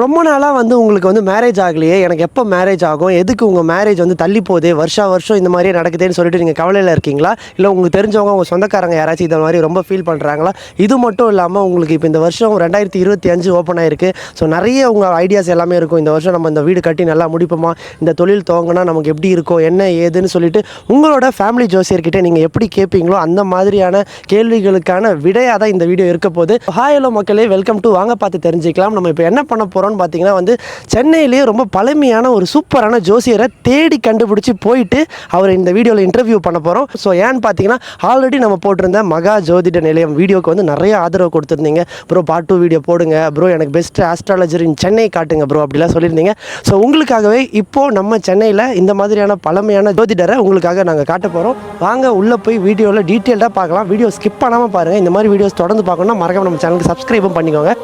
ரொம்ப நாளாக வந்து உங்களுக்கு வந்து மேரேஜ் ஆகலையே. எனக்கு எப்போ மேரேஜ் ஆகும்? எதுக்கு உங்கள் மேரேஜ் வந்து தள்ளி போகுது? வருஷா வருஷம் இந்த மாதிரியே நடக்குதுன்னு சொல்லிட்டு நீங்கள் கவலையில் இருக்கீங்களா? இல்லை உங்களுக்கு தெரிஞ்சவங்க உங்கள் சொந்தக்காரங்க யாராச்சும் இந்த மாதிரி ரொம்ப ஃபீல் பண்ணுறாங்களா இது மட்டும் இல்லாமல் உங்களுக்கு இப்போ இந்த வருஷம் ரெண்டாயிரத்தி இருபத்தி அஞ்சு ஓப்பன் ஆயிருக்கு. ஸோ நிறைய உங்கள் ஐடியாஸ் எல்லாமே இருக்கும். இந்த வருஷம் நம்ம இந்த வீடு கட்டி நல்லா முடிப்போமா? இந்த தொழில் துவங்கினா நமக்கு எப்படி இருக்கும் என்ன ஏதுன்னு சொல்லிட்டு உங்களோட ஃபேமிலி ஜோசியர்கிட்ட நீங்கள் எப்படி கேட்பீங்களோ அந்த மாதிரியான கேள்விகளுக்கான விடையாக தான் இந்த வீடியோ இருக்க போகுது. ஹாய் ஹலோ மக்களே. வெல்கம் டு வாங்க பார்த்து தெரிஞ்சுக்கலாம். நம்ம இப்போ என்ன பண்ண போகிறோம்னு பார்த்தீங்கன்னா வந்து சென்னையிலேயே ரொம்ப பழமையான ஒரு சூப்பரான ஜோசியரை தேடி கண்டுபிடிச்சி போயிட்டு அவர் இந்த வீடியோவில் இன்டர்வியூ பண்ண போகிறோம் ஸோ ஏன்னு பார்த்தீங்கன்னா ஆல்ரெடி நம்ம போட்டிருந்த மகா ஜோதிட நிலையம் வீடியோக்கு வந்து நிறைய ஆதரவு கொடுத்துருந்தீங்க. ப்ரோ பார்ட் டூ வீடியோ போடுங்க. ப்ரோ எனக்கு பெஸ்ட் ஆஸ்ட்ராலஜர் இன் சென்னை காட்டுங்க ப்ரோ அப்படிலாம் சொல்லியிருந்தீங்க. ஸோ உங்களுக்காகவே இப்போது நம்ம சென்னையில் இந்த மாதிரியான பழமையான ஜோதிடரை உங்களுக்காக நாங்கள் காட்ட போகிறோம் வாங்க உள்ளே போய் வீடியோவில் டீட்டெயில்டாக பார்க்கலாம். வீடியோ ஸ்கிப் பண்ணாமல் பாருங்கள் இந்த மாதிரி வீடியோஸ் தொடர்ந்து பார்க்கணும்னா மறக்காம நம்ம சேனலுக்கு சப்ஸ்கிரைபும் பண்ணிக்கோங்க.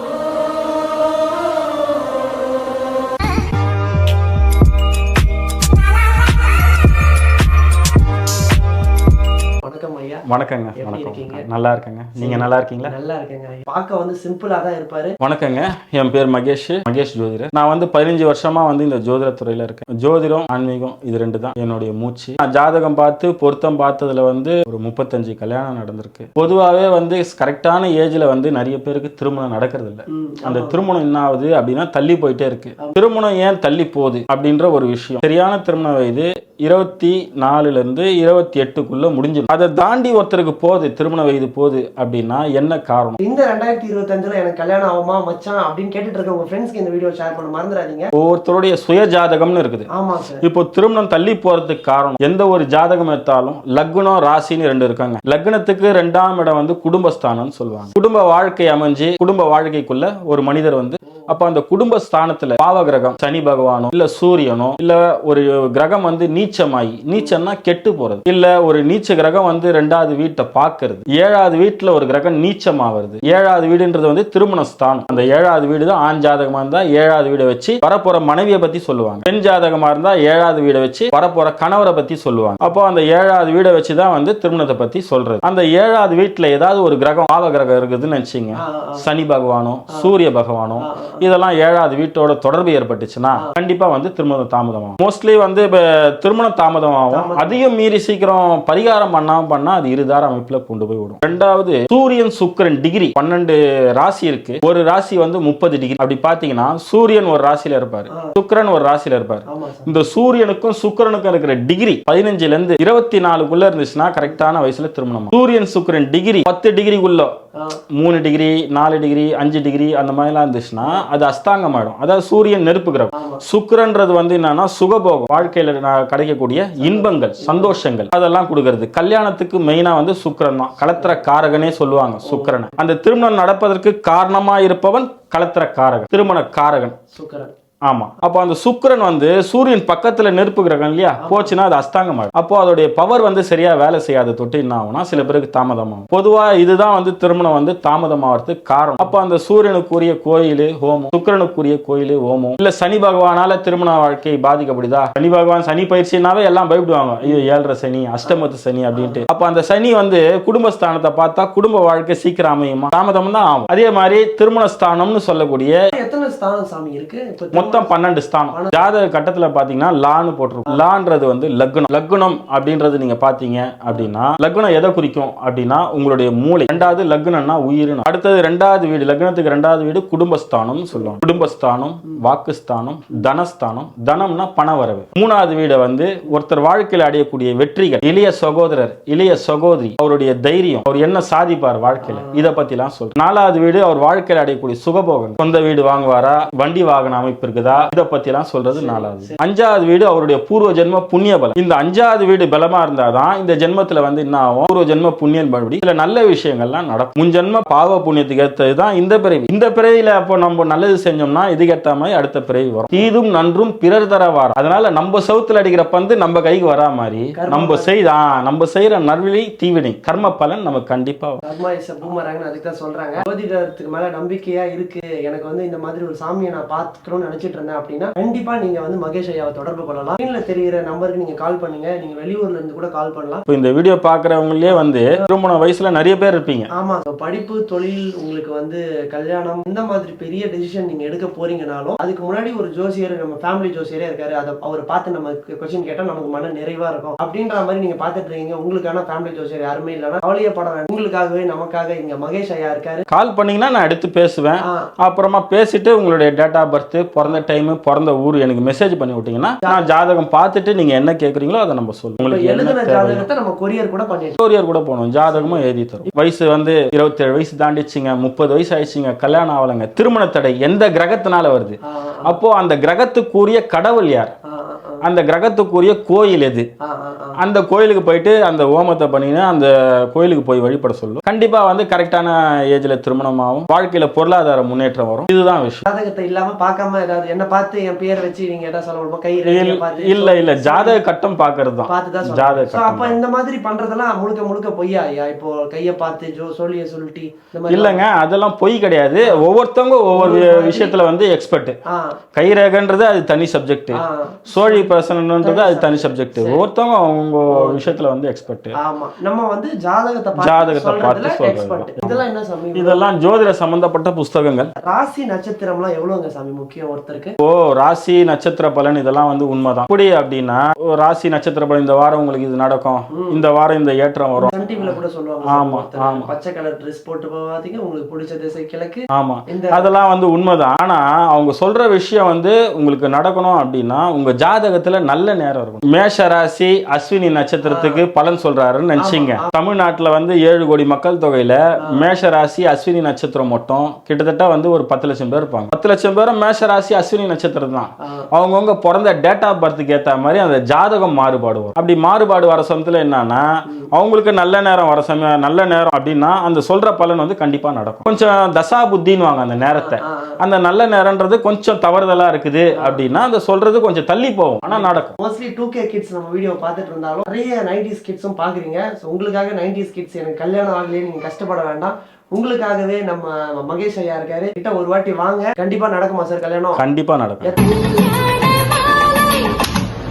வணக்கங்க. வணக்கம்? நல்லா இருக்கேங்க. நீங்க நல்லா இருக்கீங்களா? நல்லா இருக்கேங்க. பார்க்க வந்து சிம்பிளாக தான் இருப்பார். வணக்கங்க. என் பேர் மகேஷ். மகேஷ் ஜோதிடர். நான் வந்து பதினஞ்சு வருஷமா வந்து இந்த ஜோதிட துறையில இருக்கேன். ஜோதிடம் ஆன்மீகம் இது ரெண்டு தான் என்னுடைய மூச்சு. நான் ஜாதகம் பார்த்து பொருத்தம் பார்த்ததுல வந்து ஒரு முப்பத்தஞ்சு கல்யாணம் நடந்திருக்கு. பொதுவாகவே வந்து கரெக்டான ஏஜ்ல வந்து நிறைய பேருக்கு திருமணம் நடக்கிறது இல்ல அந்த திருமணம் என்ன ஆகுது அப்படின்னா தள்ளி போயிட்டே இருக்கு. திருமணம் ஏன் தள்ளி போகுது அப்படின்ற ஒரு விஷயம். சரியான திருமண வயது இருபத்தி நாலுல இருந்து இருபத்தி எட்டுக்குள்ள முடிஞ்சிடும். அதை தாண்டி ஒருத்தருக்கு போகுது திருமண வயது போகுது அப்படின்னா என்ன காரணம்? இந்த ரெண்டாயிரத்தி இருபத்தஞ்சில் எனக்கு கல்யாணம் ஆகுமா மச்சான் அப்படின்னு கேட்டுட்டு இருக்க உங்கள் ஃப்ரெண்ட்ஸ்க்கு இந்த வீடியோ ஷேர் பண்ண மறந்துடாதீங்க. ஒவ்வொருத்தருடைய சுய ஜாதகம்னு இருக்குது. ஆமாம் சார் இப்போ திருமணம் தள்ளி போறதுக்கு காரணம் எந்த ஒரு ஜாதகம் எடுத்தாலும் லக்னம் ராசின்னு ரெண்டு இருக்காங்க. லக்னத்துக்கு ரெண்டாம் இடம் வந்து குடும்பஸ்தானம்னு சொல்லுவாங்க. குடும்ப வாழ்க்கை அமைஞ்சு குடும்ப வாழ்க்கைக்குள்ள ஒரு மனிதர் வந்து அப்ப அந்த குடும்ப ஸ்தானத்துல பாவ கிரகம் சனி பகவானோ இல்ல சூரியனோ இல்ல ஒரு கிரகம் வந்து நீச்சமாயி நீச்சம்னா கெட்டு போறது. இல்ல ஒரு நீச்ச கிரகம் வந்து ரெண்டாவது வீட்டை பார்க்கறது. ஏழாவது வீட்டுல ஒரு கிரகம் நீச்சமாவது ஏழாவது வீடுன்றது வந்து திருமண ஸ்தானம் அந்த ஏழாவது வீடு தான் ஆண் ஜாதகமா இருந்தா ஏழாவது வீடை வச்சு வரப்போற மனைவியை பத்தி சொல்லுவாங்க. பெண் ஜாதகமா இருந்தா ஏழாவது வீடை வச்சு வரப்போற கணவரை பத்தி சொல்லுவாங்க. அப்போ அந்த ஏழாவது வீடை வச்சு தான் வந்து திருமணத்தை பத்தி சொல்றது. அந்த ஏழாவது வீட்டுல ஏதாவது ஒரு கிரகம் பாவ கிரகம் இருக்குதுன்னு வச்சுங்க சனி பகவானோ சூரிய பகவானோ இதெல்லாம் ஏழாவது வீட்டோட தொடர்பு ஏற்பட்டுச்சுன்னா கண்டிப்பா வந்து திருமணம் தாமதமாகும். மோஸ்ட்லி வந்து இப்ப திருமணம் தாமதமாகும். அதையும் மீறி சீக்கிரம் பரிகாரம் பண்ணாம பண்ணா அது இருதார அமைப்புல கொண்டு போய் விடும். ரெண்டாவது சூரியன் சுக்கிரன் டிகிரி பன்னெண்டு ராசி இருக்கு. ஒரு ராசி வந்து முப்பது டிகிரி அப்படி பாத்தீங்கன்னா சூரியன் ஒரு ராசியில இருப்பாரு. சுக்கிரன் ஒரு ராசியில இருப்பாரு. இந்த சூரியனுக்கும் சுக்கிரனுக்கும் இருக்கிற டிகிரி பதினஞ்சுல இருந்து இருபத்தி நாலுக்குள்ள இருந்துச்சுன்னா கரெக்டான வயசுல திருமணம் சூரியன் சுக்கிரன் டிகிரி பத்து டிகிரிக்குள்ள மூணு டிகிரி நாலு டிகிரி அஞ்சு டிகிரி அந்த மாதிரிலாம் இருந்துச்சுன்னா அது அஸ்தாங்கம் ஆயிடும் அதாவது சூரியன் நெருப்பு கிரகம். சுக்கிரன்றது வந்து என்னன்னா சுகபோகம். வாழ்க்கையில கிடைக்கக்கூடிய இன்பங்கள் சந்தோஷங்கள். அதெல்லாம் கொடுக்கறது. கல்யாணத்துக்கு மெயினா வந்து சுக்கிரன் தான். கலத்திர காரகனே சொல்லுவாங்க சுக்கிரனை. அந்த திருமணம் நடப்பதற்கு காரணமா இருப்பவன் கலத்திர காரகன் திருமண காரகன் சுக்கரன். ஆமா. அப்போ அந்த சுக்கிரன் வந்து சூரியன் பக்கத்துல நெருப்பு கிரகம் இல்லையா? போச்சுன்னா அது அஸ்தாங்கம் ஆகும் அப்போ அதோடைய பவர் வந்து சரியா வேலை செய்யாத. தொட்டு என்ன ஆகும்னா சில பேருக்கு தாமதமாகும். பொதுவா இதுதான் வந்து திருமணம் வந்து தாமதமாகிறதுக்கு காரணம். அப்போ அந்த சூரியனுக்குரிய கோயில் ஹோமம் சுக்கிரனுக்குரிய கோயில் ஹோமம். இல்ல சனி பகவானால திருமண வாழ்க்கை பாதிக்கப்படுதா? சனி பகவான் சனி பயிற்சினாவே எல்லாம் பயப்படுவாங்க. ஐயோ ஏழரை சனி அஷ்டமத்து சனி அப்படின்ட்டு. அப்ப அந்த சனி வந்து குடும்பஸ்தானத்தை பார்த்தா குடும்ப வாழ்க்கை சீக்கிரம் அமையுமா? தாமதம் தான் ஆகும். அதே மாதிரி திருமண ஸ்தானம்னு சொல்லக்கூடிய எத்தனை ஸ்தானம் சாமி இருக்கு? மொத்தம் பன்னெண்டு ஸ்தானம். ஜாதக கட்டத்துல பாத்தீங்கன்னா லான்னு போட்டிருக்கும். லான்றது வந்து லக்னம். லக்னம் அப்படின்றது நீங்க பாத்தீங்க அப்படின்னா லக்னம் எதை குறிக்கும் அப்படின்னா உங்களுடைய மூளை. ரெண்டாவது லக்னம்னா உயிர் அடுத்தது ரெண்டாவது வீடு. லக்னத்துக்கு ரெண்டாவது வீடு குடும்பஸ்தானம் சொல்லுவாங்க. குடும்பஸ்தானம் வாக்குஸ்தானம் தனஸ்தானம். தனம்னா பண வரவு மூணாவது வீடை வந்து ஒருத்தர் வாழ்க்கையில் அடையக்கூடிய வெற்றிகள். இளைய சகோதரர் இளைய சகோதரி. அவருடைய தைரியம். அவர் என்ன சாதிப்பார் வாழ்க்கையில? இதை பத்திலாம் சொல்றேன். நாலாவது வீடு அவர் வாழ்க்கையில் அடையக்கூடிய சுகபோகம் சொந்த வீடு வாங்குவாரா? வண்டி வாகன அமைப்பு இருக்குதா? இதை பத்தி எல்லாம் சொல்றது நாலாவது. அஞ்சாவது வீடு அவருடைய பூர்வ ஜென்ம புண்ணிய பலம். இந்த அஞ்சாவது வீடு பலமா இருந்தாதான் இந்த ஜென்மத்துல வந்து என்ன ஆகும்? பூர்வ ஜென்ம புண்ணியம் படி சில நல்ல விஷயங்கள்லாம் நடக்கும். முன் ஜென்ம பாவ புண்ணியத்துக்கு ஏற்றது தான் இந்த பிறவி. இந்த பிறவியில அப்போ நம்ம நல்லது செஞ்சோம்னா இதுக்கு ஏற்ற மாதிரி அடுத்த பிறவி வரும். தீதும் நன்றும் பிறர் தர வாரம். அதனால நம்ம சவுத்துல அடிக்கிற பந்து நம்ம கைக்கு வரா மாதிரி. நம்ம செய்தா நம்ம செய்யற நல்வினை தீவினை கர்ம பலன் நமக்கு கண்டிப்பா வரும். கர்மா இஸ் பூமராங்கன்னு அதுக்கு தான் சொல்றாங்க. ஜோதிடத்துக்கு மேல நம்பிக்கையா இருக்கு. எனக்கு வந்து இந்த மாதிரி ஒரு சாமியை நான் பார்த்துக்கணும்னு நினைச்சிட்டு யோசிச்சுட்டு இருந்தேன் அப்படின்னா கண்டிப்பா நீங்க வந்து மகேஷ் ஐயாவை தொடர்பு கொள்ளலாம். ஸ்க்ரீன்ல தெரியிற நம்பருக்கு நீங்க கால் பண்ணுங்க. நீங்க வெளியூர்ல இருந்து கூட கால் பண்ணலாம். இப்போ இந்த வீடியோ பார்க்குறவங்களே வந்து திருமண வயசுல நிறைய பேர் இருப்பீங்க. ஆமா படிப்பு தொழில் உங்களுக்கு வந்து கல்யாணம் இந்த மாதிரி பெரிய டெசிஷன் நீங்க எடுக்க போறீங்கனாலும் அதுக்கு முன்னாடி ஒரு ஜோசியர் நம்ம ஃபேமிலி ஜோசியரே இருக்காரு. அதை அவர் பார்த்து நம்ம கொஸ்டின் கேட்டா நமக்கு மன நிறைவா இருக்கும். அப்படின்ற மாதிரி நீங்க பார்த்துட்டு இருக்கீங்க. உங்களுக்கான ஃபேமிலி ஜோசியர் யாருமே இல்லைன்னா கவலையப்பட வேண்டாம் உங்களுக்காகவே நமக்காக இங்க மகேஷ் ஐயா இருக்காரு. கால் பண்ணீங்கன்னா நான் எடுத்து பேசுவேன். அப்புறமா பேசிட்டு உங்களுடைய டேட் ஆஃப் பர்த் பிறந்த டைம் பிறந்த ஊர் எனக்கு மெசேஜ் பண்ணி விட்டீங்கன்னா நான் ஜாதகம் பார்த்துட்டு நீங்க என்ன கேட்குறீங்களோ அதை நம்ம சொல்லுவோம் உங்களுக்கு எழுதின ஜாதகத்தை நம்ம கொரியர் கூட பண்ணிட்டு கொரியர் கூட போகணும். ஜாதகமும் எழுதி தரும். வயசு வந்து இருபத்தேழு வயசு தாண்டிச்சுங்க முப்பது வயசு ஆயிடுச்சுங்க கல்யாணம் ஆகலைங்க திருமண தடை எந்த கிரகத்தினால வருது? அப்போ அந்த கிரகத்துக்குரிய கடவுள் யார்? அந்த கிரகத்துக்குரிய கோயில் எது. அந்த கோயிலுக்கு போயிட்டு அந்த ஓமத்தை பண்ணினா அந்த கோயிலுக்கு போய் வழிபட சொல்லும். கண்டிப்பா வந்து கரெக்டான ஏஜ்ல திருமணமாகும். வாழ்க்கையில பொருளாதார முன்னேற்றம் வரும். இதுதான் விஷயம். ஜாதகத்தை இல்லாம பார்க்காம ஏதாவது என்ன பார்த்து என் பேர் வச்சு நீங்க ஏதாவது சொல்ல முடியுமா கை இல்ல- இல்ல ஜாதக கட்டம் பாக்குறது தான். ஜாதக அப்ப இந்த மாதிரி பண்றதெல்லாம் முழுக்க முழுக்க பொய்யா ஐயா? இப்போ கைய பார்த்து ஜோ சொல்லிய சொல்லிட்டு இல்லங்க அதெல்லாம் பொய் கிடையாது. ஒவ்வொருத்தவங்க ஒவ்வொரு விஷயத்துல வந்து எக்ஸ்பர்ட் கைரேகன்றது அது தனி சப்ஜெக்ட் சோழி பர்சன்ன்றது அது தனி சப்ஜெக்ட் ஒவ்வொருத்தவங்க அவங்க விஷயத்துல வந்து எக்ஸ்பர்ட் ஆமா. நம்ம வந்து ஜாதகத்தை ஜாதகத்தை பார்த்து. எக்ஸ்பர்ட் இதெல்லாம் என்ன சாமி? இதெல்லாம் ஜோதிட சம்பந்தப்பட்ட புஸ்தகங்கள். ராசி நட்சத்திரம்லாம் எவ்வளவுங்க சாமி முக்கியம் ஒருத்தருக்கு? ஓ ராசி நட்சத்திர பலன் இதெல்லாம் வந்து உண்மைதான். எப்படி அப்படின்னா ராசி நட்சத்திர பலன் இந்த வாரம் உங்களுக்கு இது நடக்கும். இந்த வாரம் இந்த ஏற்றம் வரும். சன் டிவில கூட சொல்லுவாங்க ஆமா, ஆமா. பச்சை கலர் ட்ரெஸ் போட்டு போவாதீங்க உங்களுக்கு பிடிச்ச திசை கிழக்கு. ஆமா. அதெல்லாம் வந்து உண்மைதான். ஆனா அவங்க சொல்ற விஷயம் வந்து உங்களுக்கு நடக்கணும் அப்படின்னா உங்க ஜாதகத்துல நல்ல நேரம் இருக்கும். மேஷ ராசி அஸ்வினி நட்சத்திரத்துக்கு பலன் சொல்றாருன்னு நினைச்சீங்க. தமிழ்நாட்டுல வந்து ஏழு கோடி மக்கள் தொகையில மேஷ ராசி அஸ்வினி நட்சத்திரம் மட்டும். கிட்டத்தட்ட வந்து ஒரு பத்து லட்சம் பேர் இருப்பாங்க. பத்து லட்சம் பேரும் மேஷ ராசி அஸ்வினி நட்சத்திரம் தான். அவங்கவுங்க பிறந்த டேட் ஆஃப் பர்த்துக்கு ஏற்ற மாதிரி அந்த ஜாதகம் மாறுபாடு வரும். அப்படி மாறுபாடு வர சமயத்தில் என்னன்னா அவங்களுக்கு நல்ல நேரம் வர சமயம் நல்ல நேரம் அப்படின்னா அந்த சொல்ற பலன் வந்து கண்டிப்பா நடக்கும். கொஞ்சம் தசா புத்தின்னுவாங்க அந்த நேரத்தை. அந்த நல்ல நேரம்ன்றது கொஞ்சம் தவறுதலா இருக்குது அப்படின்னா அந்த சொல்றது கொஞ்சம் தள்ளி போகும். ஆனா நடக்கும். மோஸ்ட்லி டூ கே கிட்ஸ் நம்ம வீடியோ பார்த்துட்டு இருந்தாலும் நிறைய நைன்டிஸ் கிட்ஸும் பார்க்குறீங்க. ஸோ உங்களுக்காக நைன்டிஸ் கிட்ஸ் எனக்கு கல்யாணம் ஆகலையே நீங்கள் கஷ்டப்பட வேண்டாம். உங்களுக்காகவே நம்ம மகேஷ் ஐயா இருக்காரு. கிட்ட ஒரு வாட்டி வாங்க. கண்டிப்பா நடக்குமா சார் கல்யாணம்? கண்டிப்பா நடக்கும்.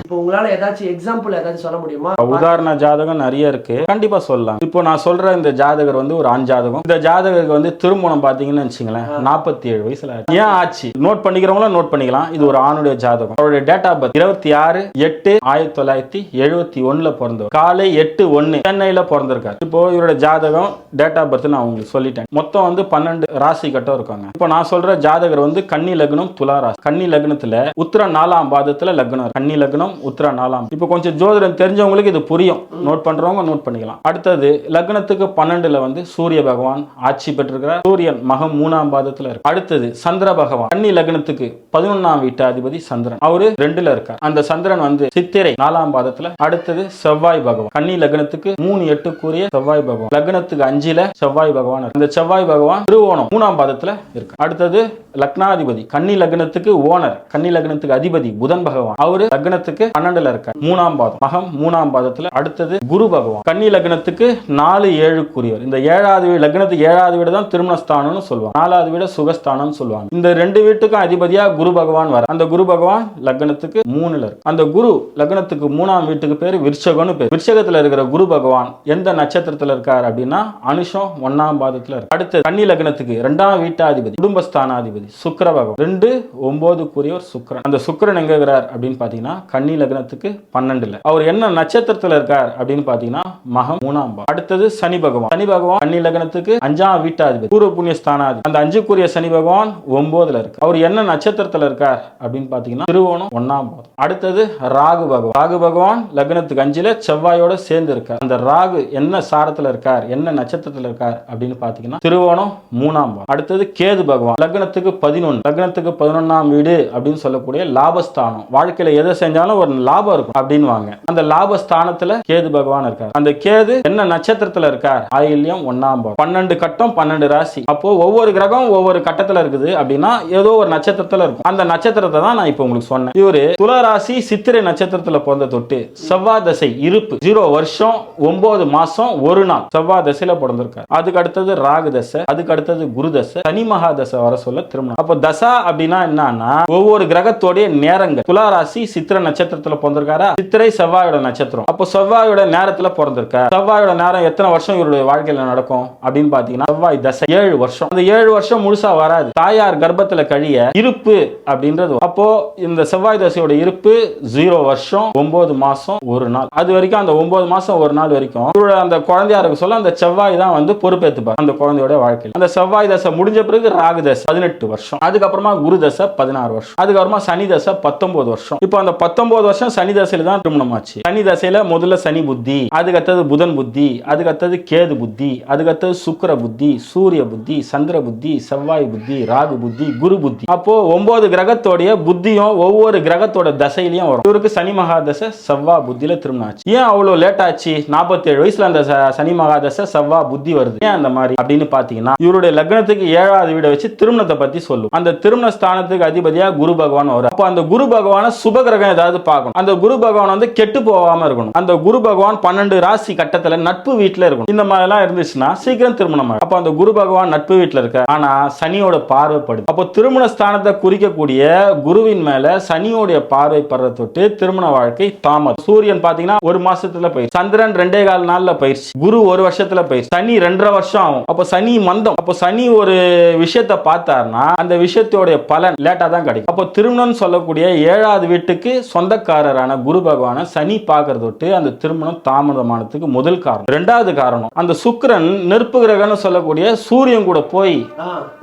இப்போ உங்களால ஏதாச்சும் எக்ஸாம்பிள் ஏதாச்சும் சொல்ல முடியுமா? உதாரண ஜாதகம் நிறைய இருக்கு. கண்டிப்பா சொல்லலாம். இப்போ நான் சொல்ற இந்த ஜாதகர் வந்து ஒரு ஆண் ஜாதகம். இந்த ஜாதகருக்கு வந்து திருமணம் பாத்தீங்கன்னு வச்சுங்களேன் நாற்பத்தி ஏழு வயசுல. ஏன் ஆச்சு? நோட் பண்ணிக்கிறவங்களும் நோட் பண்ணிக்கலாம். இது ஒரு ஆணுடைய ஜாதகம். அவருடைய டேட் ஆஃப் பர்த் இருபத்தி ஆறு எட்டு ஆயிரத்தி தொள்ளாயிரத்தி எழுபத்தி ஒண்ணுல பிறந்தவர். காலை எட்டு ஒன்னு சென்னையில பிறந்திருக்காரு. இப்போ இவரோட ஜாதகம் டேட் ஆஃப் பர்த் நான் உங்களுக்கு சொல்லிட்டேன். மொத்தம் வந்து பன்னெண்டு ராசி கட்டம் இருக்காங்க. இப்போ நான் சொல்ற ஜாதகர் வந்து கன்னி லக்னம் துலா ராசி. கன்னி லக்னத்துல உத்திர நாலாம் பாதத்துல லக்னம். கன்னி லக்னம் உத்திர நாலாம். இப்போ கொஞ்சம் ஜோதிடம் தெரிஞ்சவங்களுக்கு இது புரியும். நோட் பண்றவங்க நோட் பண்ணிக்கலாம். அடுத்தது லக்னத்துக்கு பன்னெண்டுல வந்து சூரிய பகவான் ஆட்சி பெற்றிருக்கிறார். சூரியன் மகம் மூணாம் பாதத்துல இருக்கு. அடுத்தது சந்திர பகவான். கன்னி லக்னத்துக்கு பதினொன்னாம் வீட்டு அதிபதி சந்திரன். அவரு ரெண்டுல இருக்கார். அந்த சந்திரன் வந்து சித்திரை நாலாம் பாதத்துல. அடுத்தது செவ்வாய் பகவான். கன்னி லக்னத்துக்கு மூணு எட்டுக்குரிய செவ்வாய் பகவான். லக்னத்துக்கு அஞ்சுல செவ்வாய் பகவான். இந்த செவ்வாய் பகவான் திருவோணம் மூணாம் பாதத்துல இருக்கு. அடுத்தது லக்னாதிபதி. கன்னி லக்னத்துக்கு ஓனர். கன்னி லக்னத்துக்கு அதிபதி புதன் பகவான். அவரு லக்னத்துக்கு பன்னெண்டுல இருக்க. மூணாம் பாதம். மகம் மூணாம் பாதத்துல அடுத்தது குரு பகவான். கன்னி லக்னத்துக்கு நாலு ஏழுக்குரியவர் இந்த ஏழாவது வீடு லக்னத்துக்கு ஏழாவது வீடு தான் திருமணஸ்தானம்னு சொல்லுவாங்க. நாலாவது வீடு சுகஸ்தானம்னு சொல்லுவாங்க. இந்த ரெண்டு வீட்டுக்கும் அதிபதியா குரு பகவான் வர. அந்த குரு பகவான் லக்னத்துக்கு மூணுல இருக்கு. அந்த குரு லக்னத்துக்கு மூணாம் வீட்டுக்கு பேர் விருஷகம்னு பேர். விருஷகத்துல இருக்கிற குரு பகவான் எந்த நட்சத்திரத்துல இருக்கார் அப்படின்னா அனுஷம் ஒன்னாம் பாதத்துல இருக்கு. அடுத்து கன்னி லக்னத்துக்கு ரெண்டாம் வீட்டாதிபதி குடும்பஸ்தானாதிபதி சுக்கர பகவான். ரெண்டு ஒன்பதுக்குரியவர் சுக்கரன். அந்த சுக்கரன் எங்க இருக்கிறார் அப்படின்னு பாத்தீங்கன்னா கன்னி லக்னத்துக்கு பன்னெண்டில். அவர் என்ன நட்சத்திரத்தில் இருக்கார் அப்படின்னு பாத்தீங்கன்னா மகம் மூணாம் பாவம். அடுத்தது சனி பகவான். சனி பகவான் கன்னி லக்னத்துக்கு அஞ்சாம் வீட்டாதிபதி. பூர்வ புண்ணிய ஸ்தானாதிபதி அந்த அஞ்சுக்குரிய சனி பகவான் ஒன்பதுல இருக்கு அவர் என்ன நட்சத்திரத்துல இருக்கார் அப்படின்னு பாத்தீங்கன்னா திருவோணம் ஒன்னாம் பாவம் அடுத்தது ராகு பகவான். ராகு பகவான் லக்னத்துக்கு அஞ்சுல செவ்வாயோட சேர்ந்து இருக்கார். அந்த ராகு என்ன சாரத்துல இருக்கார் என்ன நட்சத்திரத்துல இருக்கார் அப்படின்னு பாத்தீங்கன்னா திருவோணம் மூணாம் பாவம் அடுத்தது கேது பகவான். லக்னத்துக்கு பதினொன்று லக்னத்துக்கு பதினொன்னாம் வீடு அப்படின்னு சொல்லக்கூடிய லாபஸ்தானம். வாழ்க்கையில எதை செஞ்சாலும் ஒரு லாபம் இருக்கும் அப்படின்னு வாங்க அந்த லாபஸ்தானத்துல கேது பகவான் இருக்கார். அந்த கேது என்ன நட்சத்திரத்துல இருக்கார்? ஆயில்யம் ஒன்னாம் பாவம். பன்னெண்டு கட்டம் பன்னெண்டு ராசி. அப்போ ஒவ்வொரு கிரகம் ஒவ்வொரு கட்டத்துல இருக்குது அப்படின்னா ஏதோ ஒரு நட்சத்திரத்துல இருக்கும். அந்த நட்சத்திரத்தை தான் நான் இப்போ உங்களுக்கு சொன்னேன். இவரு துளராசி சித்திரை நட்சத்திரத்துல பிறந்த தொட்டு செவ்வாய் தசை இருப்பு. ஜீரோ வருஷம் ஒன்பது மாசம் ஒரு நாள். செவ்வாய் தசையில பிறந்திருக்காரு. அதுக்கு அடுத்தது ராகு தசை அதுக்கு அடுத்தது குரு தசை சனி மகா தசை வர சொல்ல திருமணம் அப்போ தசா அப்படின்னா என்னன்னா ஒவ்வொரு கிரகத்தோடைய நேரங்கள். துலா சித்திர சித்திரை நட்சத்திரத்துல பிறந்திருக்காரா? சித்திரை செவ்வாயோட நட்சத்திரம். அப்போ செவ்வாயோட நேரத்துல பிறந்த பிறந்திருக்கார் செவ்வாயோட நேரம் எத்தனை வருஷம் இவருடைய வாழ்க்கையில நடக்கும் அப்படின்னு பாத்தீங்கன்னா செவ்வாய் தசை ஏழு வருஷம். அந்த ஏழு வருஷம் முழுசா வராது. தாயார் கர்ப்பத்துல கழிய இருப்பு அப்படின்றது அப்போ இந்த செவ்வாய் தசையோட இருப்பு ஜீரோ வருஷம் ஒன்பது மாசம் ஒரு நாள். அது வரைக்கும் அந்த ஒன்பது மாசம் ஒரு நாள் வரைக்கும் இவரோட அந்த குழந்தையா இருக்க சொல்ல அந்த செவ்வாய் தான் வந்து பொறுப்பேற்றுப்பார் அந்த குழந்தையோட வாழ்க்கையில். அந்த செவ்வாய் தசை முடிஞ்ச பிறகு ராகு தசை பதினெட்டு வருஷம். அதுக்கப்புறமா குரு தசை பதினாறு வருஷம். அதுக்கப்புறமா சனி தசை பத்தொன்பது வருஷம். இப்போ அந்த பத்தொன்பது வருஷம் சனி தசையில தான் திருமணம் ஆச்சு சனி தசையில முதல்ல சனி புத்தி அதுக்கு அடுத்தது புதன் புத்தி அதுக்கு அடுத்தது கேது புத்தி அதுக்கு அடுத்தது சுக்கிர புத்தி சூரிய புத்தி சந்திர புத்தி செவ்வாய் புத்தி ராகு புத்தி குரு புத்தி. அப்போ ஒன்பது கிரகத்தோடைய புத்தியும் ஒவ்வொரு கிரகத்தோட தசையிலையும் வரும். இவருக்கு சனி மகா தசை செவ்வாய் புத்தியில திருமணம் ஆச்சு ஏன் அவ்வளவு லேட் ஆச்சு? நாற்பத்தேழு வயசுல அந்த சனி மகா தசை புத்தி வருது. ஏன் அந்த மாதிரி அப்படின்னு பாத்தீங்கன்னா இவருடைய லக்னத்துக்கு ஏழாவது வீடை வச்சு திருமணத்தை பத்தி சொல்லும். அந்த திருமண ஸ்தானத்துக்கு அதிபதியா குரு பகவான் வரும் அப்போ அந்த குரு பகவான சுப கிரகம் ஏதாவது பார்க்கணும். அந்த குரு பகவான் வந்து கெட்டு போகாம இருக்கணும். அந்த குரு பகவான் பன்னெண்டு ராசி கட்டத்துல நட்பு வீட்டுல இருக்கும் இந்த மாதிரி எல்லாம் இருந்துச்சுன்னா சீக்கிரம் திருமணம் ஆகும். அப்போ அந்த குரு பகவான் நட்பு வீட்டுல இருக்க ஆனா சனியோட பார்வைப்படுது அப்போ திருமண ஸ்தானத்தை குறிக்கக்கூடிய குருவின் மேல சனியோடைய பார்வை படுற தொட்டு திருமண வாழ்க்கை தாமதம். சூரியன் பாத்தீங்கன்னா ஒரு மாசத்துல போயிடுச்சு. சந்திரன் ரெண்டே கால் நாள்ல போயிடுச்சு. குரு ஒரு வருஷத்துல போயிடுச்சு. சனி ரெண்டரை வருஷம் ஆகும். அப்போ சனி மந்தம். அப்போ சனி ஒரு விஷயத்தை பார்த்தாருன்னா அந்த விஷயத்தோடைய பலன் லேட்டா தான் கிடைக்கும். அப்போ திருமணம் சொல்லக்கூடிய ஏழாவது வீட்டுக்கு சொந்தக்காரரான குரு பகவான சனி பார்க்கறது தொட்டு அந்த திருமணம் தாமதமானது. தாமதமானதுக்கு முதல் காரணம். ரெண்டாவது காரணம் அந்த சுக்கிரன் நெருப்பு கிரகம்னு சொல்லக்கூடிய சூரியன் கூட போய்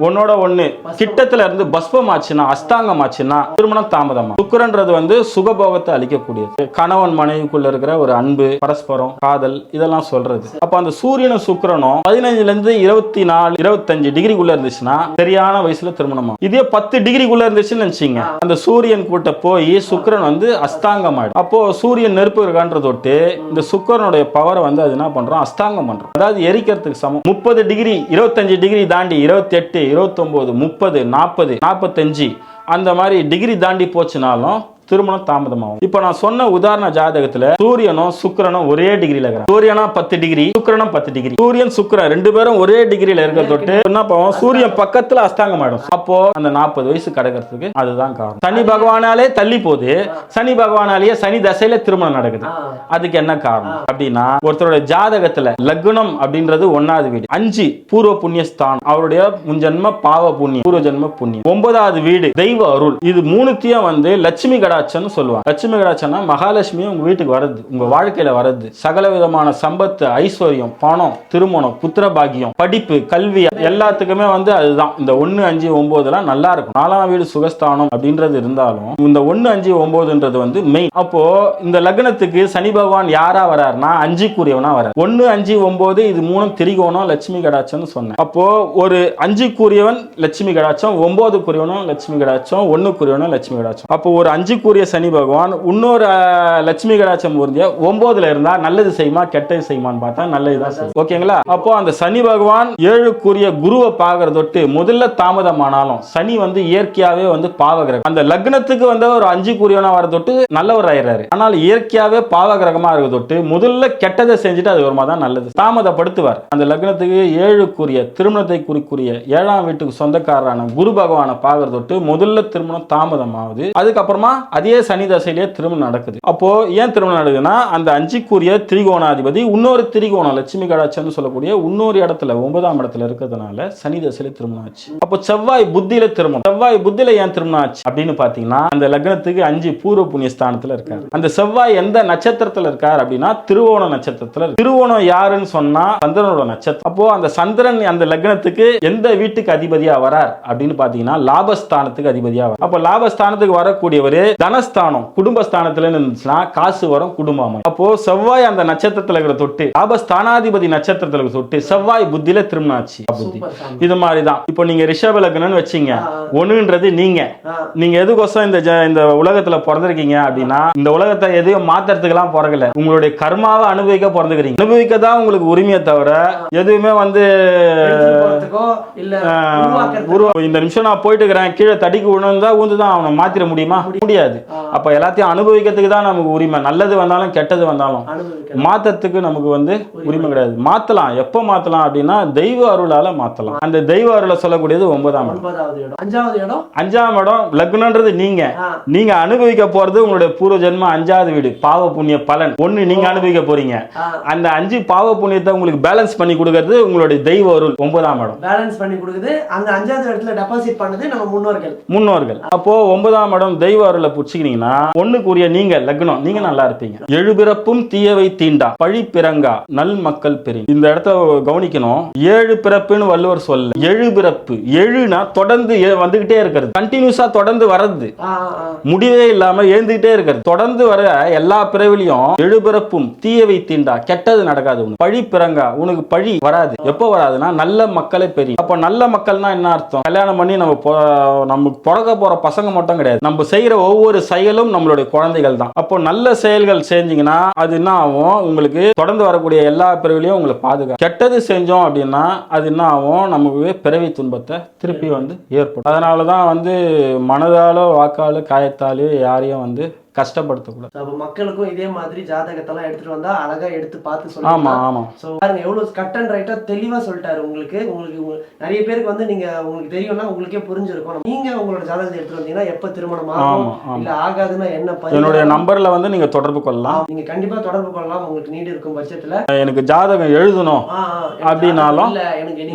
ஒன்னோட ஒண்ணு கிட்டத்துல இருந்து பஸ்பம். ஆச்சுன்னா அஸ்தாங்கம் ஆச்சுன்னா திருமணம் தாமதமா சுக்கிரன்றது வந்து சுகபோகத்தை அளிக்கக்கூடியது. கணவன் மனைவிக்குள்ள இருக்கிற ஒரு அன்பு பரஸ்பரம் காதல் இதெல்லாம் சொல்றது. அப்ப அந்த சூரியனும் சுக்கிரனும் பதினஞ்சுல இருந்து இருபத்தி நாலு இருபத்தஞ்சு டிகிரிக்குள்ள இருந்துச்சுன்னா சரியான வயசுல திருமணம். இதே பத்து டிகிரிக்குள்ள இருந்துச்சுன்னு நினைச்சீங்க. அந்த சூரியன் கூட்ட போய் சுக்கிரன் வந்து அஸ்தாங்கம் ஆயிடும் அப்போ சூரியன் நெருப்பு இருக்கான்ற தொட்டு இந்த சுக்கிரனுடைய பவரை வந்து அது என்ன பண்றோம்? அஸ்தாங்கம் பண்றோம். அதாவது எரிக்கிறதுக்கு சமம். முப்பது டிகிரி இருபத்தஞ்சு டிகிரி தாண்டி இருபத்தி எட்டு முப்பது நாற்பது நாற்பத்தஞ்சு அந்த மாதிரி டிகிரி தாண்டி போச்சுனாலும் திருமணம் தாமதமாகும். இப்போ நான் சொன்ன உதாரண ஜாதகத்துல சூரியனும் சுக்கிரனும் ஒரே டிகிரில இருக்கிறாங்க. சூரியனா பத்து டிகிரி சுக்கிரனும் பத்து டிகிரி சூரியன் சுக்கிரன் ரெண்டு பேரும் ஒரே டிகிரில இருக்க தொட்டு என்ன பண்ணுவோம் சூரியன் பக்கத்துல அஸ்தாங்கம் ஆயிடும். அப்போ அந்த நாற்பது வயசு கிடக்கிறதுக்கு அதுதான் காரணம். சனி பகவானாலே தள்ளி போகுது சனி பகவானாலேயே சனி தசையில திருமணம் நடக்குது. அதுக்கு என்ன காரணம்? அப்படின்னா ஒருத்தரோட ஜாதகத்துல லக்னம் அப்படின்றது ஒன்னாவது வீடு. அஞ்சு பூர்வ புண்ணிய ஸ்தானம் அவருடைய முன்ஜன்ம பாவ புண்ணியம் பூர்வ ஜென்ம புண்ணியம். ஒன்பதாவது வீடு தெய்வ அருள். இது மூணுத்தையும் வந்து லட்சுமி கடாட்சம்னு சொல்லுவாங்க. லட்சுமி கடாட்சம்னா மகாலட்சுமி உங்க வீட்டுக்கு வருது உங்க வாழ்க்கையில வருது சகல விதமான சம்பத்து ஐஸ்வர்யம் பணம் திருமணம் புத்திர பாக்கியம் படிப்பு கல்வி எல்லாத்துக்குமே வந்து அதுதான். இந்த ஒன்னு அஞ்சு ஒன்பதுலாம் நல்லா இருக்கும். நாலாம் வீடு சுகஸ்தானம் அப்படின்றது இருந்தாலும் இந்த ஒன்னு அஞ்சு ஒன்பதுன்றது வந்து மெயின் அப்போ இந்த லக்னத்துக்கு சனி பகவான் யாரா வராருனா அஞ்சு கூறியவனா வரார் ஒன்னு அஞ்சு ஒன்பது இது மூணும் திரிகோணம் லட்சுமி கடாட்சம்னு சொன்னேன். அப்போ ஒரு அஞ்சு கூறியவன் லட்சுமி கடாட்சம் ஒன்பது கூறியவனும் லட்சுமி கடாட்சம் ஒன்னு கூறியவனும் லட்சுமி கடாட்சம். அப்போ ஒரு அஞ்சு கூறிய சனி பகவான் இன்னொரு லட்சுமி கடாட்சம் பொருந்திய ஒன்பதுல இருந்தா நல்லது செய்யுமா கெட்டது செய்யுமான்னு பார்த்தா நல்லதுதான் செய்யும். ஓகேங்களா? அப்போ அந்த சனி பகவான் ஏழு கூறிய குருவை பாக்குற தொட்டு முதல்ல தாமதமானாலும் சனி வந்து இயற்கையாவே வந்து பாவகிரகம். அந்த லக்னத்துக்கு வந்து ஒரு அஞ்சு கூறியவனா வர தொட்டு நல்லவர் ஆயிடுறாரு ஆனால் இயற்கையாவே பாவகிரகமா இருக்க தொட்டு முதல்ல கெட்டதை செஞ்சுட்டு அது வருமா தான் நல்லது. தாமதப்படுத்துவார். அந்த லக்னத்துக்கு ஏழு கூறிய திருமணத்தை குறிக்குரிய ஏழாம் வீட்டுக்கு சொந்தக்காரரான குரு பகவானை பாக்குற தொட்டு முதல்ல திருமணம் தாமதமாகுது. அதுக்கப்புறமா அதே சனி தசையிலேயே திருமணம் நடக்குது. அப்போ ஏன் திருமணம் நடக்குதுன்னா அந்த அஞ்சுக்குரிய திரிகோணாதிபதி இன்னொரு திரிகோணம் லட்சுமி கடாட்சம்னு சொல்லக்கூடிய இன்னொரு இடத்துல ஒன்பதாம் இடத்துல இருக்கிறதுனால சனி தசையில திருமணம் ஆச்சு. அப்போ செவ்வாய் புத்தியில திருமணம். செவ்வாய் புத்தியில ஏன் திருமணம் ஆச்சு? அப்படின்னு பாத்தீங்கன்னா அந்த லக்னத்துக்கு அஞ்சு பூர்வ புண்ணிய ஸ்தானத்துல இருக்காரு. அந்த செவ்வாய் எந்த நட்சத்திரத்துல இருக்கார் அப்படின்னா திருவோண நட்சத்திரத்துல திருவோணம் யாருன்னு சொன்னா சந்திரனோட நட்சத்திரம். அப்போ அந்த சந்திரன் அந்த லக்னத்துக்கு எந்த வீட்டுக்கு அதிபதியா வரார் அப்படின்னு பாத்தீங்கன்னா லாபஸ்தானத்துக்கு அதிபதியா வரார். அப்போ லாபஸ்தானத்துக்கு வரக்கூடியவர் தனஸ்தானம் குடும்பஸ்தானத்துல இருந்துச்சுன்னா காசு வரும் குடும்பம். அப்போ செவ்வாய் அந்த நட்சத்திரத்துல இருக்கிற தொட்டு லாபஸ்தானாதிபதி நட்சத்திரத்துல இருக்கிற தொட்டு செவ்வாய் புத்தியில திரும்பினாச்சு. புத்தி இது மாதிரி தான் இப்போ நீங்க ரிஷப லக்னம்னு வச்சீங்க ஒண்ணுன்றது நீங்க. நீங்க எதுக்கோசம் இந்த இந்த உலகத்துல பிறந்திருக்கீங்க அப்படின்னா இந்த உலகத்தை எதையும் மாத்துறதுக்கெல்லாம் பிறக்கல. உங்களுடைய கர்மாவை அனுபவிக்க பிறந்துக்கிறீங்க. அனுபவிக்க தான் உங்களுக்கு உரிமையை தவிர எதுவுமே வந்து உருவா இந்த நிமிஷம் நான் போயிட்டு இருக்கிறேன் கீழே தடிக்கு விழுந்தா ஊந்து தான் அவனை மாத்திர முடியுமா? முடியாது. ஆ. அப்ப எல்லாத்தையும் அனுபவிக்கிறதுக்கு தான் நமக்கு உரிமை. நல்லது வந்தாலும் கெட்டது வந்தாலும் மாத்தறதுக்கு நமக்கு வந்து உரிமை. கிடையாது. மாத்தலாம். எப்போ மாத்தலாம் அப்படின்னா தெய்வ அருளால மாத்தலாம். அந்த தெய்வ அருளை சொல்லக்கூடியது ஒன்பதாம் இடம். அஞ்சாவது இடம்? அஞ்சாம் இடம் லக்னன்றது நீங்க. ஆ. நீங்க அனுபவிக்க போறது உங்களுடைய பூர்வ ஜென்ம அஞ்சாவது வீடு பாவ புண்ணிய பலன். ஒண்ணு நீங்க அனுபவிக்க போறீங்க. அந்த அஞ்சு பாவ புண்ணியத்தை உங்களுக்கு பேலன்ஸ் பண்ணி கொடுக்கறது உங்களுடைய தெய்வ அருள் ஒன்பதாம் இடம். பேலன்ஸ் பண்ணி கொடுக்குது. அந்த அஞ்சாவது இடத்துல டெபாசிட் பண்ணது நம்ம முன்னோர்கள். முன்னோர்கள். அப்போ ஒன்பதாம் இடம் தெய்வ அருளை புடிச்சிக்கினீங்கன்னா ஒண்ணுக்குரிய நீங்க லக்னம் நீங்க நல்லா இருப்பீங்க. எழுபிறப்பும் தீயவை தீண்டா பழி பிறங்கா நல் மக்கள் பெரிய இந்த இடத்த கவனிக்கணும். ஏழு பிறப்புன்னு வள்ளுவர் சொல்ல எழு பிறப்பு எழுனா தொடர்ந்து வந்துகிட்டே இருக்கிறது. கண்டினியூஸா தொடர்ந்து வர்றது. முடிவே இல்லாம எழுந்துகிட்டே இருக்கிறது. தொடர்ந்து வர எல்லா பிறவிலையும் எழுபிறப்பும் தீயவை தீண்டா கெட்டது நடக்காது உனக்கு. பழி பிறங்கா உனக்கு பழி வராது. எப்போ வராதுன்னா நல்ல மக்களே பெரிய. அப்போ நல்ல மக்கள்னா என்ன அர்த்தம்? கல்யாணம் பண்ணி நம்ம நமக்கு பிறக்க போற பசங்க மட்டும் கிடையாது. நம்ம செய்யற ஒவ்வொரு செயலும் நம்மளுடைய குழந்தைகள் தான். அப்போ நல்ல செயல்கள் செஞ்சீங்கன்னா அது என்ன ஆகும்? உங்களுக்கு தொடர்ந்து வரக்கூடிய எல்லா பிறவிலையும் உங்களை பாதுகா கெட்டது செஞ்சோம் அப்படின்னா அது என்ன ஆகும்? நமக்கு பிறவி துன்பத்தை திருப்பி வந்து ஏற்படும். அதனால தான் வந்து மனதாலோ வாக்காலோ காயத்தாலோ யாரையும் வந்து கஷ்டப்படுத்தக்கூடாது. அப்ப மக்களுக்கும் இதே மாதிரி ஜாதகத்தெல்லாம் எடுத்துட்டு வந்தா அழகா எடுத்து பார்த்து ஆமா சொல்லலாம் ஆமா. சோ பாருங்க எவ்வளவு கட் அண்ட் ரைட்டா தெளிவா சொல்லிட்டாரு உங்களுக்கு. உங்களுக்கு உங்க- நிறைய பேருக்கு வந்து நீங்க உங்களுக்கு தெரியும்னா உங்களுக்கே புரிஞ்சிருக்கும். நீங்க உங்களோட ஜாதகத்தை எடுத்துட்டு வந்தீங்கன்னா எப்ப திருமணம் ஆகும்? ஆமா ஆமா. இல்ல ஆகாதுன்னா என்ன? என்னுடைய நம்பர்ல வந்து நீங்க தொடர்பு கொள்ளலாம். நீங்க கண்டிப்பா தொடர்பு கொள்ளலாம். உங்களுக்கு நீடு இருக்கும் பட்சத்துல. எனக்கு ஜாதகம் எழுதணும் அப்படின்னாலும்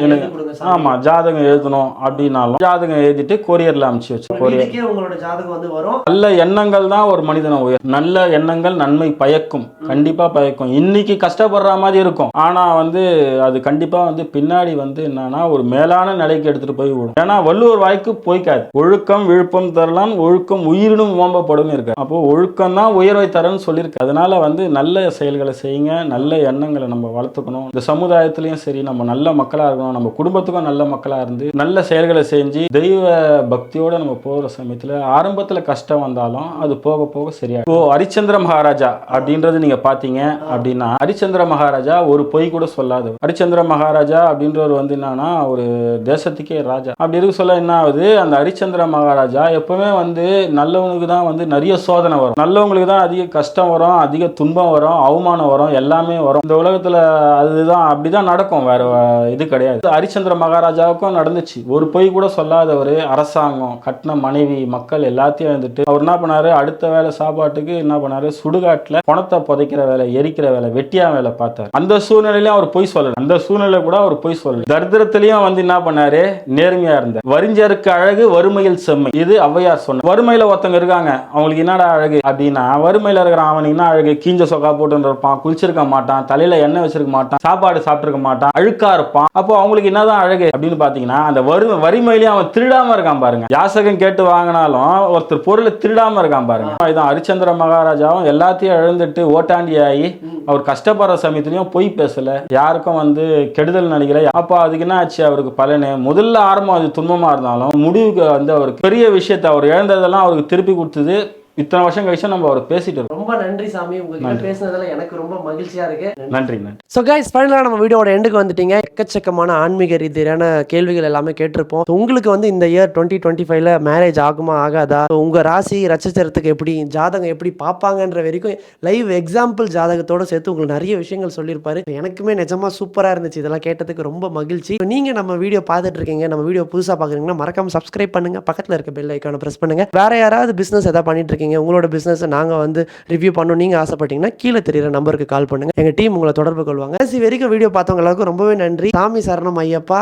எனக்கு. ஆமா ஜாதகம் எழுதணும் அப்படின்னாலும் ஜாதகம் எழுதிட்டு கொரியர்ல அனுப்பிச்சு வச்சு கொரியர் உங்களோட ஜாதகம் வந்து வரும். நல்ல எண்ணங்கள் தான் ஒரு மனிதனை உயர் நல்ல எண்ணங்கள் நன்மை பயக்கும். கண்டிப்பா பயக்கும். இன்னைக்கு கஷ்டப்படுற மாதிரி இருக்கும். ஆனா வந்து அது கண்டிப்பா வந்து பின்னாடி வந்து என்னன்னா ஒரு மேலான நிலைக்கு எடுத்துட்டு போய் விடும். ஏன்னா வள்ளுவர் வாய்க்கு போய்க்காது. ஒழுக்கம் விழுப்பம் தரலாம் ஒழுக்கம் உயிரினும் ஓம்பப்படும் இருக்கு. அப்போ ஒழுக்கம் தான் உயர்வை தரன்னு சொல்லியிருக்கு. அதனால வந்து நல்ல செயல்களை செய்யுங்க. நல்ல எண்ணங்களை நம்ம வளர்த்துக்கணும். இந்த சமுதாயத்திலையும் சரி நம்ம நல்ல மக்களா இருக்கணும். நம்ம குடும்பத்துக்கும் நல்ல மக்களா இருந்து நல்ல செயல்களை செஞ்சு தெய்வ பக்தியோட நம்ம போகிற சமயத்துல ஆரம்பத்துல கஷ்டம் வந்தாலும் அது போக போக சரியா இப்போ ஹரிச்சந்திர மகாராஜா அப்படின்றது நீங்க பாத்தீங்க அப்படின்னா ஹரிச்சந்திர மகாராஜா ஒரு பொய் கூட சொல்லாது ஹரிச்சந்திர மகாராஜா அப்படின்றவர் வந்து என்னன்னா ஒரு தேசத்துக்கே ராஜா. அப்படி இருக்க சொல்ல என்ன ஆகுது? அந்த ஹரிச்சந்திர மகாராஜா எப்பவுமே வந்து நல்லவனுக்கு தான் வந்து நிறைய சோதனை வரும். நல்லவங்களுக்கு தான் அதிக கஷ்டம் வரும் அதிக துன்பம் வரும் அவமானம் வரும் எல்லாமே வரும். இந்த உலகத்துல அதுதான் அப்படிதான் நடக்கும். வேற இது கிடையாது. ஹரிச்சந்திர மகாராஜாவுக்கும் நடந்துச்சு. ஒரு பொய் கூட சொல்லாதவர் அரசாங்கம் கட்டின மனைவி மக்கள் எல்லாத்தையும் வந்துட்டு அவர் என்ன பண்ணாரு? அடுத்த வேலை சாப்பாட்டுக்கு என்ன பண்ணாரு? சுடுகாட்டில் பணத்தை புதைக்கிற வேலை எரிக்கிற வேலை வெட்டியா வேலை பார்த்தாரு. அந்த சூழ்நிலையிலும் அவர் பொய் சொல்லல. அந்த சூழ்நிலை கூட அவர் பொய் சொல்லல. தரித்திரத்திலையும் வந்து என்ன பண்ணாரு? நேர்மையா இருந்தார். வரிஞ்சருக்கு அழகு வறுமையில் செம்மை. இது ஔவையார் சொன்ன. வறுமையில ஒருத்தவங்க இருக்காங்க. அவங்களுக்கு என்னடா அழகு அப்படின்னா வறுமையில இருக்கிறான் அவனுக்கு என்ன அழகு? கீஞ்ச சொக்கா போட்டு இருப்பான் குளிச்சிருக்க மாட்டான் தலையில எண்ணெய் வச்சிருக்க மாட்டான் சாப்பாடு சாப்பிட்டிருக்க மாட்டான் அழுக்கா இருப்பான். அப்போ அவங்களுக்கு என்னதான் அழகு அப்படின்னு பாத்தீங்கன்னா அந்த வறுமை வறுமையிலயும் அவன் திருடாம இருக்கான் பாருங்க. யாசகம் கேட்டு வாங்கினாலும் ஒருத்தர் பொருளை திருடாம இருக்கான் பாருங்க. தான். ஹரிச்சந்திர மகாராஜாவும் எல்லாத்தையும் இழந்துட்டு ஓட்டாண்டி ஆகி அவர் கஷ்டப்படுற சமயத்துலையும் பொய் பேசல. யாருக்கும் வந்து கெடுதல் நினைக்கல அப்போ அதுக்கு என்ன ஆச்சு? அவருக்கு பலனு. முதல்ல ஆரம்பம் அது துன்பமா இருந்தாலும் முடிவுக்கு வந்து அவருக்கு பெரிய விஷயத்தை அவர் இழந்ததெல்லாம் அவருக்கு திருப்பி கொடுத்தது இத்தனை வருஷம் கழிச்சு நம்ம அவர் பேசிட்டு இருக்கோம். ரொம்ப நன்றி சாமி உங்ககிட்ட பேசுனதுல எனக்கு ரொம்ப மகிழ்ச்சியா இருக்கு. நன்றி. நன்றி ஸோ கைஸ் ஃபைனலாக நம்ம வீடியோட எண்டுக்கு வந்துட்டீங்க. எக்கச்சக்கமான ஆன்மீக ரீதியான கேள்விகள் எல்லாமே கேட்டிருப்போம். உங்களுக்கு வந்து இந்த இயர் டுவெண்ட்டி டுவெண்ட்டி ஃபைவ்ல மேரேஜ் ஆகுமா ஆகாதா? உங்க ராசி நட்சத்திரத்துக்கு எப்படி ஜாதகம் எப்படி பார்ப்பாங்கன்ற வரைக்கும் லைவ் எக்ஸாம்பிள் ஜாதகத்தோட சேர்த்து உங்களுக்கு நிறைய விஷயங்கள் சொல்லியிருப்பாரு. எனக்குமே நிஜமா சூப்பராக இருந்துச்சு இதெல்லாம் கேட்டதுக்கு ரொம்ப மகிழ்ச்சி. நீங்க நம்ம வீடியோ பார்த்துட்டு இருக்கீங்க நம்ம வீடியோ புதுசாக பார்க்குறீங்கன்னா மறக்காம சப்ஸ்கிரைப் பண்ணுங்க. பக்கத்தில் இருக்க பெல் ஐக்கானை ப்ரெஸ் பண்ணுங்க. வேற யாராவது பிஸ்னஸ் எதாவது பண்ணிட்டு இருக்கீங்க உங்களோட பிஸ்னஸை நாங்கள் வந்து ரிவ்யூ பண்ணணும். நீங்கள் ஆசைப்பட்டீங்கன்னா கீழே தெரியுற நம்பருக்கு கால் பண்ணுங்க. எங்கள் டீம் உங்களை தொடர்பு கொள்வாங்க. கடைசி வரைக்கும் வீடியோ பார்த்தவங்க எல்லாருக்கும் ரொம்பவே நன்றி. சாமி சரணம் ஐயப்பா.